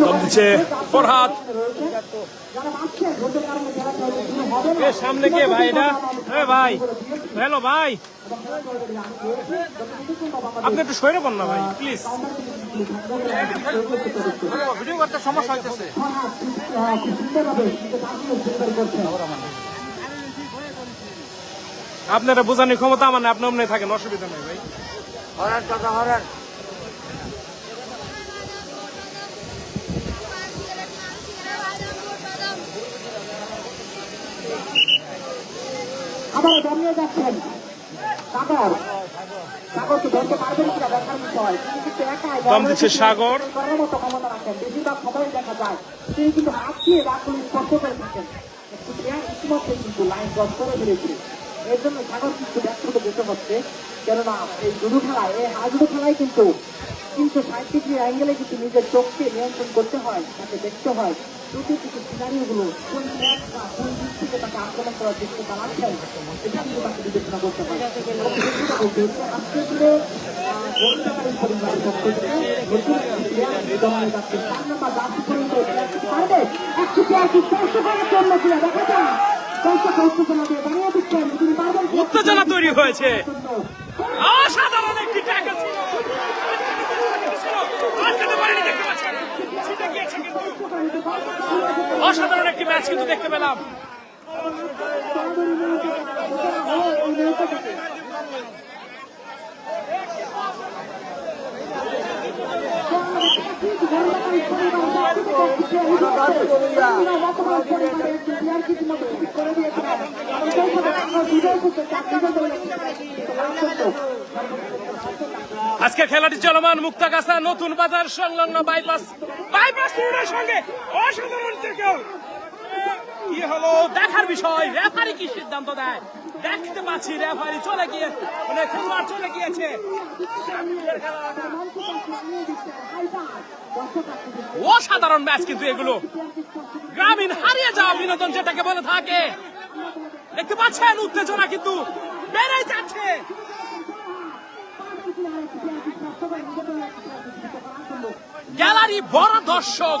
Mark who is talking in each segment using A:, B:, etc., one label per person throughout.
A: দম দিচ্ছে ফরহাদ। সামনে কে ভাই এটা? এ ভাই হ্যালো ভাই। আপনি একটু সরে পড়ন না ভাই প্লিজ
B: ভিডিও করতে সমস্যা হইতেছে।
A: আপনারা বোঝানোর ক্ষমতা আমার না আপনি অমনি থাকেন অসুবিধা নেই ভাই।
B: হরান টাকা হরান।
C: আবার দাঁড়িয়ে যাচ্ছেন। সাগর সাগরকে ধরতে পারবেন কিনা দেখার বিষয়। তিনি কিন্তু একাই
A: দম দিচ্ছে সাগর।
C: করার মতো ক্ষমতা রাখেন। বেশিরভাগ সময় দেখা যায়। তিনি কিন্তু হাত দিয়ে রাখুন স্পর্শ করে দিচ্ছেন। ইতিমধ্যে কিন্তু লাইন ক্রস করে ফেলেছে। এর জন্য সাগর কিন্তু ব্যর্থ যেতে হচ্ছে কেননা এই জুডু খেলায়, এই খেলায় কিন্তু তিনশো ষাট ডিগ্রি অ্যাঙ্গেলে কিন্তু নিজের চোখকে নিয়ন্ত্রণ করতে হয়, তাকে দেখতে হয় কোন প্লেয়ার বা কোন দিক থেকে তাকে আক্রমণ করার এটা কিন্তু তাকে বিবেচনা করতে আজকে। উত্তেজনা
A: তৈরি হয়েছে। অসাধারণ একটি ট্যাকল ছিল। অসাধারণ একটি ম্যাচ কিন্তু দেখতে পেলাম। আজকে খেলাটি চলমান মুক্তাগাছা নতুন বাজার সংলগ্ন বাইপাস। বাইপাস রোডের সঙ্গে অসাধারণ কি হলো? দেখার বিষয় রেফারি কি সিদ্ধান্ত দেয়? দেখতে পাচ্ছি রেফারি, চলে গিয়ে মানে খেলোয়াড় চলে গিয়েছে। অসাধারণ ম্যাচ কিন্তু এগুলো। গ্রামীণ হারিয়ে যাওয়া বিনোদন যেটাকে বলে থাকে। দেখতে পাচ্ছেন, উত্তেজনা কিন্তু বেড়ে যাচ্ছে। গ্যালারি বড় দর্শক।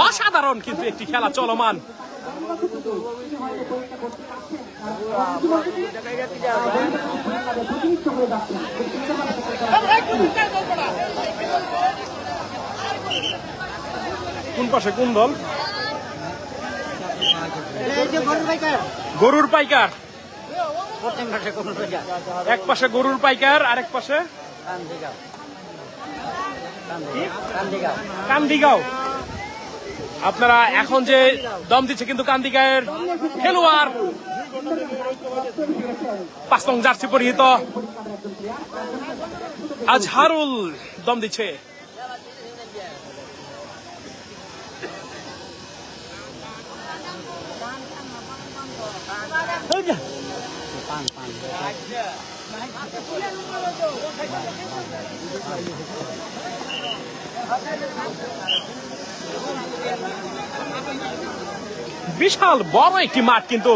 A: অসাধারণ কিন্তু একটি খেলা, চলমান। কোন পাশে, কোন দল?
B: গরুর
A: পাইকার। এক পাশে গরুর পাইকার, আরেক পাশে?
B: কান্দিগাঁও।
A: আপনারা এখন যে দম দিচ্ছে কিন্তু কান্দিগাঁয়ের খেলোয়াড়, পাঁচ নং জার্সি পরিহিত। আজহারুল দম দিচ্ছে।
B: পান
A: বিশাল বড় একটি মাঠ কিন্তু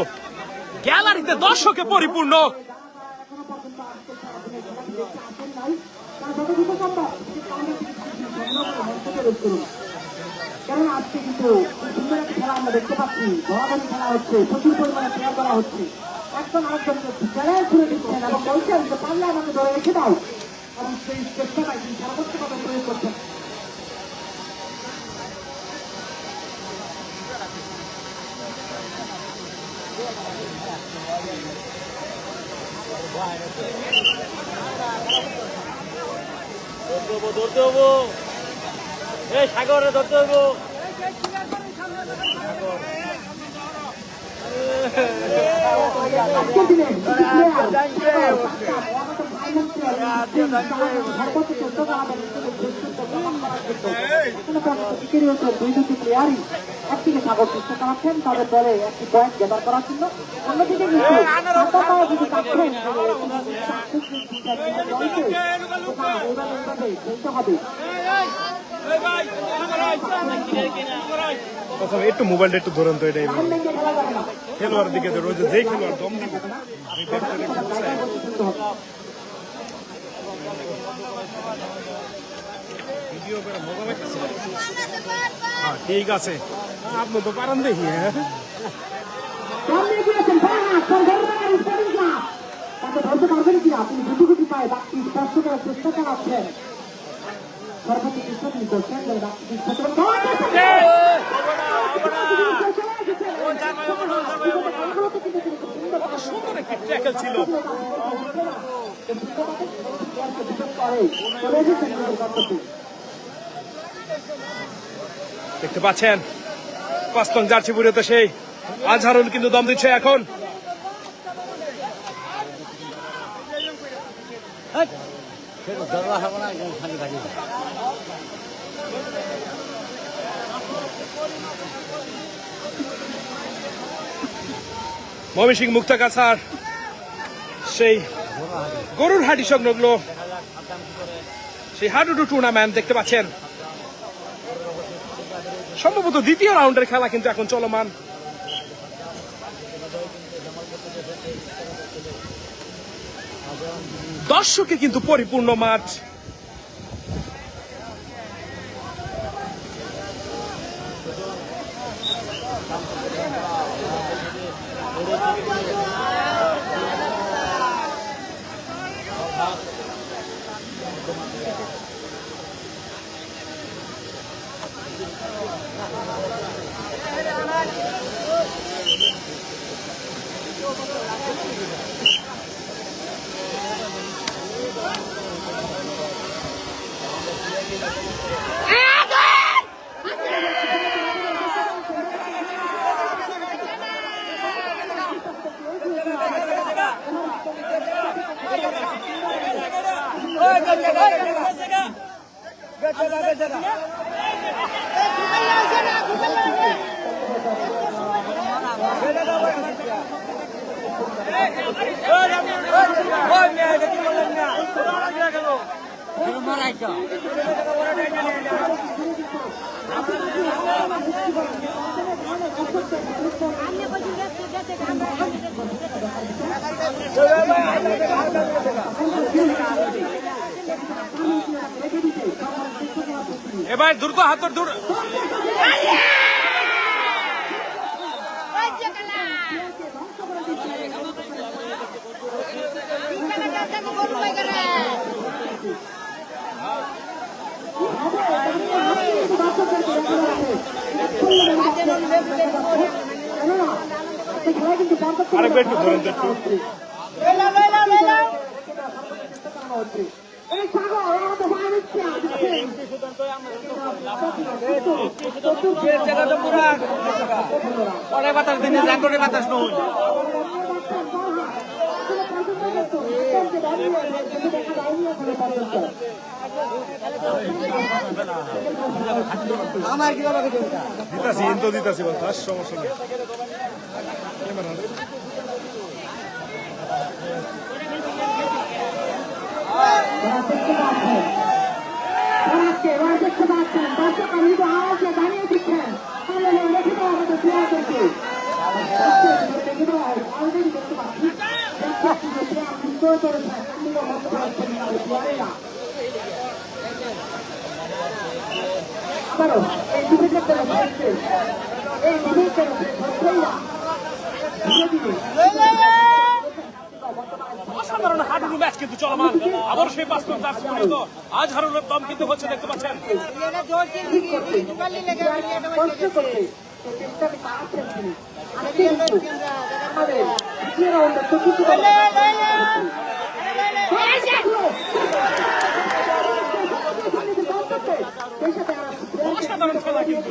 A: গ্যালারিতে দর্শকে পরিপূর্ণ।
C: কারণ আজকে কিন্তু সুন্দর একটা খেলা আমরা দেখতে পাচ্ছি। বড়াবড়ি খেলা হচ্ছে, প্রচুর পরিমাণে প্লেয়ার করা হচ্ছে। একজন আরেকজনকে চ্যালেঞ্জ করে দিচ্ছেন এবং বলছেন যে পারলে আমাকে ধরে রেখে দাও। এবং সেই চেষ্টাটাই তিনি সর্বোচ্চভাবে প্রয়োগ করছেন।
B: ধরতে হব এই সাগরে ধরতে হব
C: আজকের
A: দুই দুটি প্লেয়ারই একদিকে সাগর চেষ্টা চালাচ্ছেন তাদের দলে একটি পয়েন্ট গেদার করার জন্য। অন্যদিকে কিন্তু যদি
C: আচ্ছা একটু মোবাইলটা একটু ধরেন তো এটাই খেলোয়াড় দিকে ওই যে খেলোয়াড় দম দিবে আমি দেখতে দেখতে বুঝাই। ভিডিও করে মজা পাইতেছি হ্যাঁ ঠিক আছে আপনি তো পারেন দেখি হ্যাঁ
A: আপনি গুটি গুটি পায়ে বাকি করার চেষ্টা সর্বোচ্চ চেষ্টা তিনি করছেন
C: সুন্দর একটি ট্যাকেল ছিল দেখতে পাচ্ছেন? পাঁচতং জার্সি বুড়িতে সেই আজহারুল কিন্তু দম দিচ্ছে এখন।
B: না খালি গাড়ি
C: ময়মনসিং মুক্তাগাছার সেই গরুর হাটি সংলগ্ন সেই হাডুডু টুর্নামেন্ট দেখতে পাচ্ছেন। সম্ভবত দ্বিতীয় রাউন্ডের খেলা কিন্তু এখন চলমান। দর্শকে কিন্তু পরিপূর্ণ মাঠ।
B: Thank you.
C: এবার দ্রুত হাত দূর। আরেকবার একটু ধরেন তো একটু।
B: পরে। বাতাস দিনে জাগরে বাতাস নয়। আমার কি
C: দিতাছি ইন্ত দিতাছি বল তার সমস্যা নেই ক্যামেরা দে।
A: এই ডিবেটের জন্য এই ডিবেটের
C: অসাধারণ হাডুডু ম্যাচ কিন্তু চলমান। আবার সেই পাঁচ পয়েন্ট জার্সি পরিণত আজ হারুলের দম কিন্তু হচ্ছে দেখতে পাচ্ছেন? অসাধারণ খেলা কিন্তু।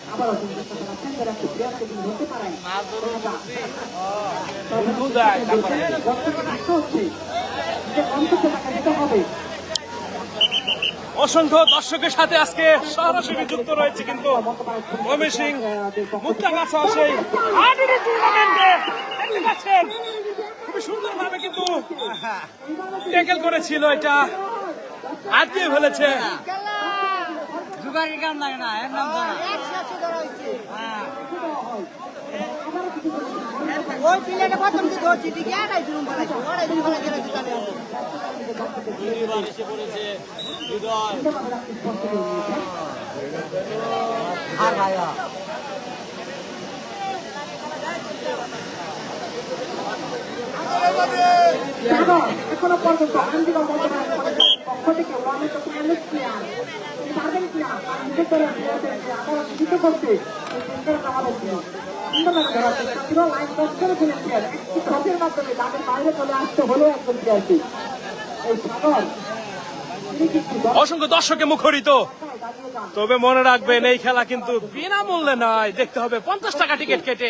C: আবারও কিন্তু চেষ্টা করাচ্ছেন যারা একটু প্লেয়ার থেকে ধরতে পারেন দর্শকরা রাখতে হচ্ছে যে অন্তত টাকা দিতে হবে।
A: অসংখ্য দর্শকের সাথে আজকে সরাসরি যুক্ত রয়েছে কিন্তু ময়মনসিং মুক্তাগাছা সেই হাডুডু টুর্নামেন্টে দেখতে পাচ্ছেন খুবই সুন্দরভাবে কিন্তু ট্যাকেল করেছিল এটা। আটকে ফেলেছে।
B: যুগারি কাম লাগে না এর নাম হ্যাঁ।
D: ওই প্লেয়ারটা প্রথম থেকে ধরছি দিকে আড়াই জুলুম বানাইছে আড়াই জুলুম বানাইছে না দোকানে
B: দুইবার এসে পড়েছে হৃদয় আর ভাইয়া।
C: এখনও পর্যন্ত আন্দোলন প্লেয়ার পারবেন কিনা প্লেয়ারদের আবার করতে সেন্টার আমাদের ছিল সুন্দরভাবে ধরার চেষ্টা ছিল লাইন ক্রস করে ফেলেন প্লেয়ার একটি ক্রসের মাধ্যমে তাদের বাইরে চলে আসতে হলো একজন প্লেয়ারকে এই সাগর
A: অসংখ্য দর্শকে মুখরিত। তবে মনে রাখবেন এই খেলা কিন্তু বিনামূল্যে নয়। দেখতে হবে পঞ্চাশ টাকা টিকিট কেটে।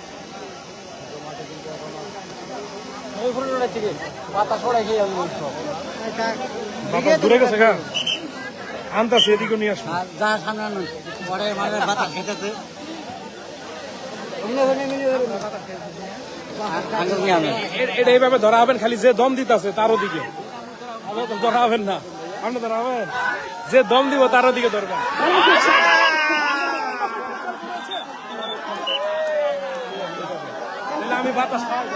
B: আমি
A: নিয়ে এটা এইভাবে ধরা হবেন খালি, যে দম দিতেছে তার ওদিকে। ধরা হবেন না। আপনি ধরা হবেন? যে দম দিব তার ওদিকে ধরবেন। আমি বাতাস পাবো।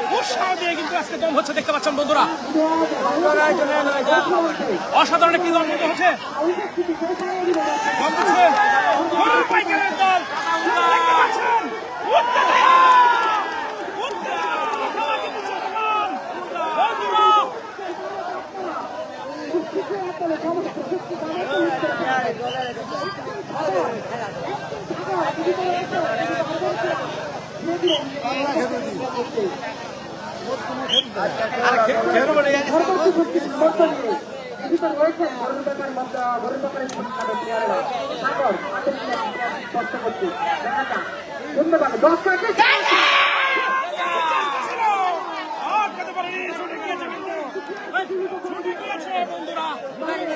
A: উৎসাহ দিয়ে কিন্তু আজকে দম হচ্ছে, দেখতে পাচ্ছেন বন্ধুরা। অসাধারণ একটি দম কিন্তু হচ্ছে। দম দিচ্ছে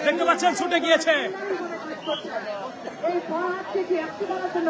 A: দেখতে পাচ্ছেন ছুটে গিয়েছে এই
C: থেকে একটু জন্য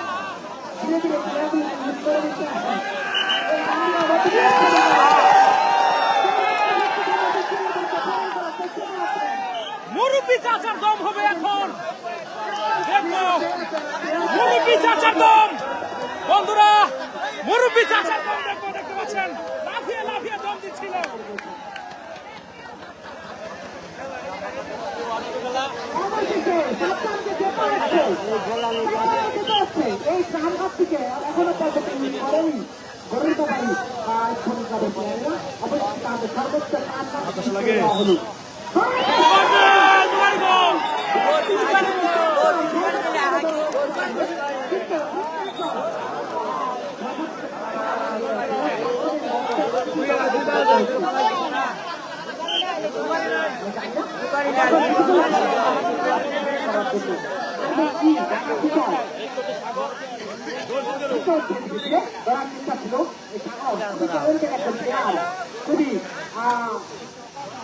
A: মুরব্বী চাচার দম হবে এখন। মুরব্বী চাচার দম। বন্ধুরা, মুরব্বী চাচার দম দেখব দেখতে পাচ্ছেন লাফিয়ে লাফিয়ে দম দিচ্ছিল
C: অবশেষে সাতজনকে যেতে হচ্ছে। সাতজনকে যেতে হচ্ছে। এই গ্রামঘাট থেকে এখনও পর্যন্ত করেনি। গরুর বাড়ি, ক্লাবের প্লেয়াররা। অবশ্যই তাদের সর্বোচ্চ পাঁচ মাস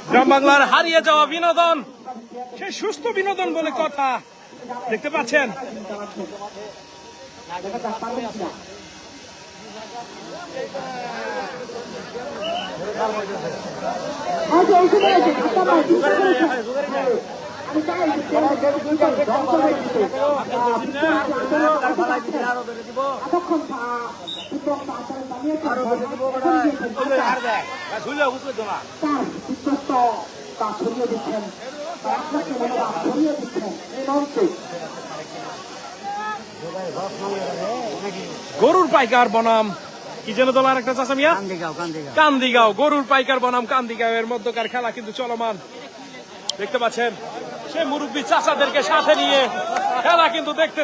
A: গ্রাম বাংলার হারিয়ে যাওয়া বিনোদন সে সুস্থ বিনোদন বলে কথা। দেখতে পাচ্ছেন?
C: দেখা তা ছড়িয়ে দিচ্ছেন আপনাকে মনোভাব ছড়িয়ে দিচ্ছেন এই মঞ্চে
A: গরুর পাইকার বনাম। কি যেন তোমার একটা চাষা মিয়া? কান্দিগাঁও গরুর পাইকার বনাম কান্দিগাঁও এর মধ্যকার খেলা কিন্তু চলমান। দেখতে পাচ্ছেন সে মুরব্বী চাষাদেরকে সাথে নিয়ে খেলা কিন্তু দেখতে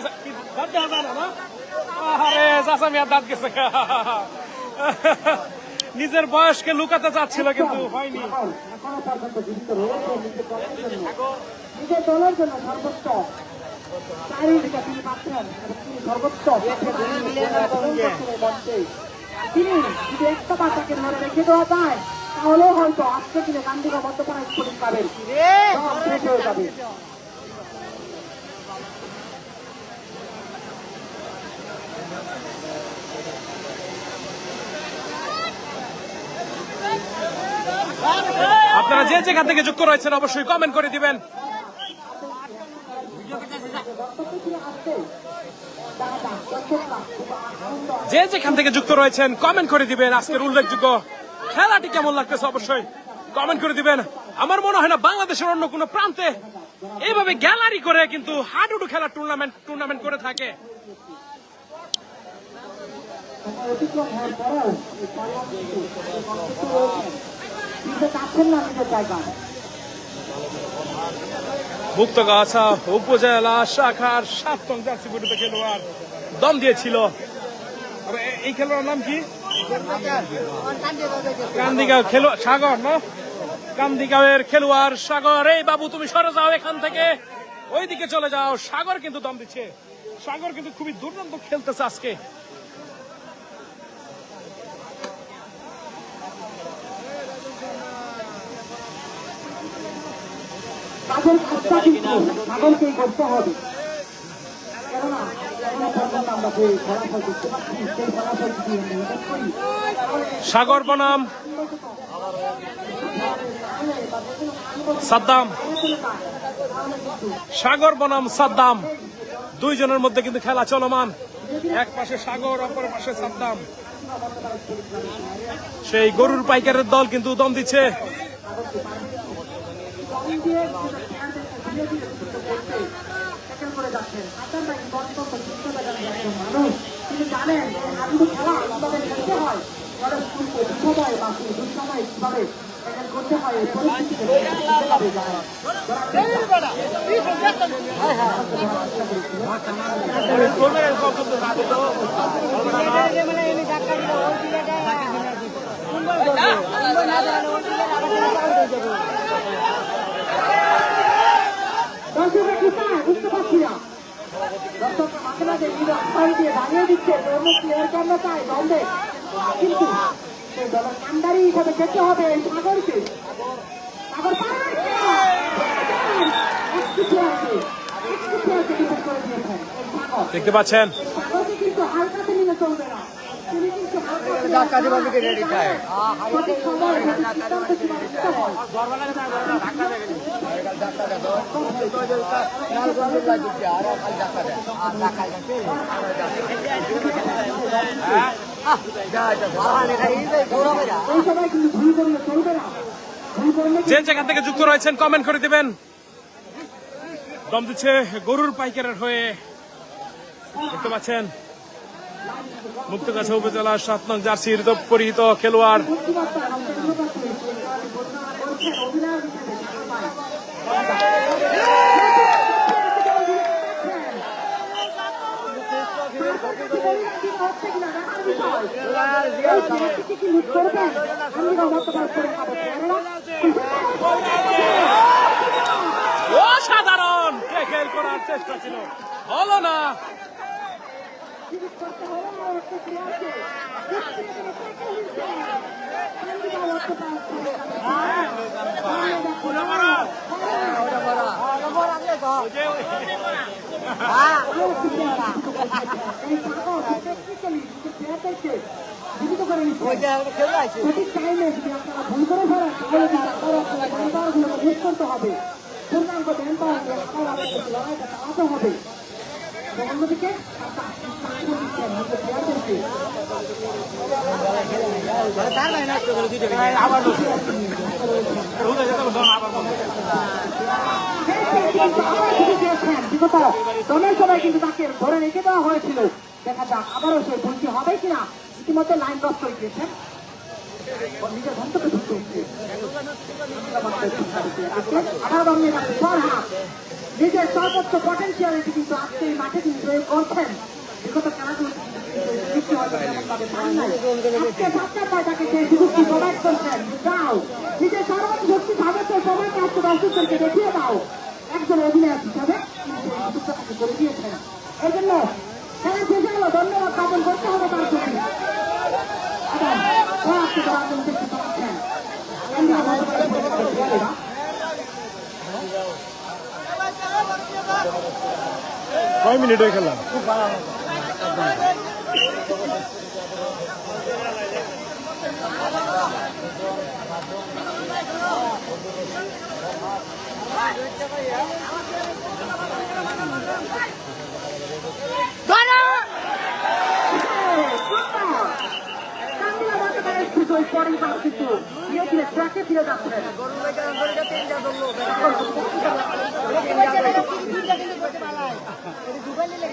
A: নিজের বয়সকে লুকাতে চাচ্ছিল কিন্তু
C: তিনি একটা বাচ্চাকে ধরে রেখে দেওয়া যায় তাহলে হয়তো আজকে দিনে গান্ধীরা পাবেন যাবে।
A: আপনারা যে যেখান থেকে যুক্ত রয়েছেন অবশ্যই কমেন্ট করে দিবেন। যে যেখান থেকে যুক্ত রয়েছেন কমেন্ট করে দিবেন। আজকের উল্লেখযোগ্য খেলাটি কেমন লাগতেছে অবশ্যই কমেন্ট করে দিবেন। আমার মনে হয় না বাংলাদেশের অন্য কোনো প্রান্তে এইভাবে গ্যালারি করে কিন্তু হাডুডু খেলার টুর্নামেন্ট টুর্নামেন্ট করে থাকে। মুক্তগাছা উপজেলা শাখার সাতং জার্সি খেলোয়াড় দম দিয়েছিল। এই খেলোয়াড়ের নাম কি? কান্দিগাঁও খেলোয়াড় সাগর, না? কান্দিগাঁওয়ের খেলোয়াড় সাগর। এই বাবু, তুমি সরে যাও এখান থেকে। ওইদিকে চলে যাও। সাগর কিন্তু দম দিচ্ছে। সাগর কিন্তু খুবই দুর্দান্ত খেলতেছে আজকে।
C: তাদের করতে হবে।
A: সাগর বনাম সাদ্দাম। সাগর বনাম সাদ্দাম। দুইজনের মধ্যে কিন্তু খেলা চলমান। এক পাশে সাগর, অপর পাশে সাদ্দাম। সেই গরুর পাইকারের দল কিন্তু দম দিচ্ছে
C: দম দিয়ে ধীরে ধীরে ট্যাকেল করে যাচ্ছেন আপনার নাকি অত্যন্ত সুস্থ লাগানোর একজন মানুষ তিনি জানেন যে হাডুডু খেলা কীভাবে খেলতে হয় বড় স্কুলকে দুঃসময় বা দুঃসময় কীভাবে ট্যাকেল করতে হয় এই পরিস্থিতিতে কীভাবে যায়
D: মানে এমনি ধাক্কা দিলে ওই প্লেয়ারটা সুন্দর করবে ওই প্লেয়ার দিয়ে
C: আহ্বান দাঁড়িয়ে দিচ্ছে অন্য প্লেয়ার কেন দলে কিন্তু সেই দলের কান্ডারি হিসাবে যেতে হবে এই সাগরকে সাগর
A: দেখতে পাচ্ছেন?
C: সাগরকে কিন্তু হালকাতে নিয়ে চলবে না
A: যে যেখান থেকে যুক্ত রয়েছেন কমেন্ট করে দিবেন। দম দিচ্ছে গরুর পাইকারের হয়ে। দেখতে পাচ্ছেন মুক্তগাছা উপজেলার সাত নং জার্সির পরিহিত খেলোয়াড়। অসাধারণ! ট্যাকেল করার চেষ্টা ছিল? হলো না।
C: সঠিক টাইমে যদি আপনারা ভুল করে ফেলেন তাহলে কিন্তু আপনারা আপনারা ম্যান পাওয়ারগুলোকে মিস করতে হবে পূর্ণাঙ্গ দিয়ে আপনারা লড়াইটা চালাতে হবে এবং অন্যদিকে সময় কিন্তু তাকে ধরে রেখে দেওয়া হয়েছিল দেখা যাক আবারও সে ভুলটি হবে কিনা ইতিমধ্যে লাইন ক্রস করে দিয়েছেন নিজের নিজের সর্বোচ্চ পটেন্সিয়ালিটি কিন্তু আজকে এই মাঠে তিনি প্রয়োগ করছেন বিগত দেখিয়ে দাও একজন অধিনায়ক হিসাবে করে দিয়েছেন এই জন্য খেলা? শেষে হলো ধন্যবাদ জ্ঞাপন করতে হবে তার প্রতি
A: মিনিটে খেলা
C: ফিরে যাচ্ছেন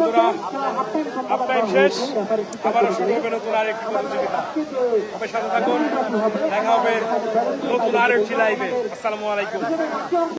A: বন্ধুরা টাইম শেষ। আবারও শুরু হবে নতুন আরেকটি প্রতিযোগিতা। সাথে থাকুন। দেখা হবে নতুন আরেকটি লাইভে আসসালামু আলাইকুম।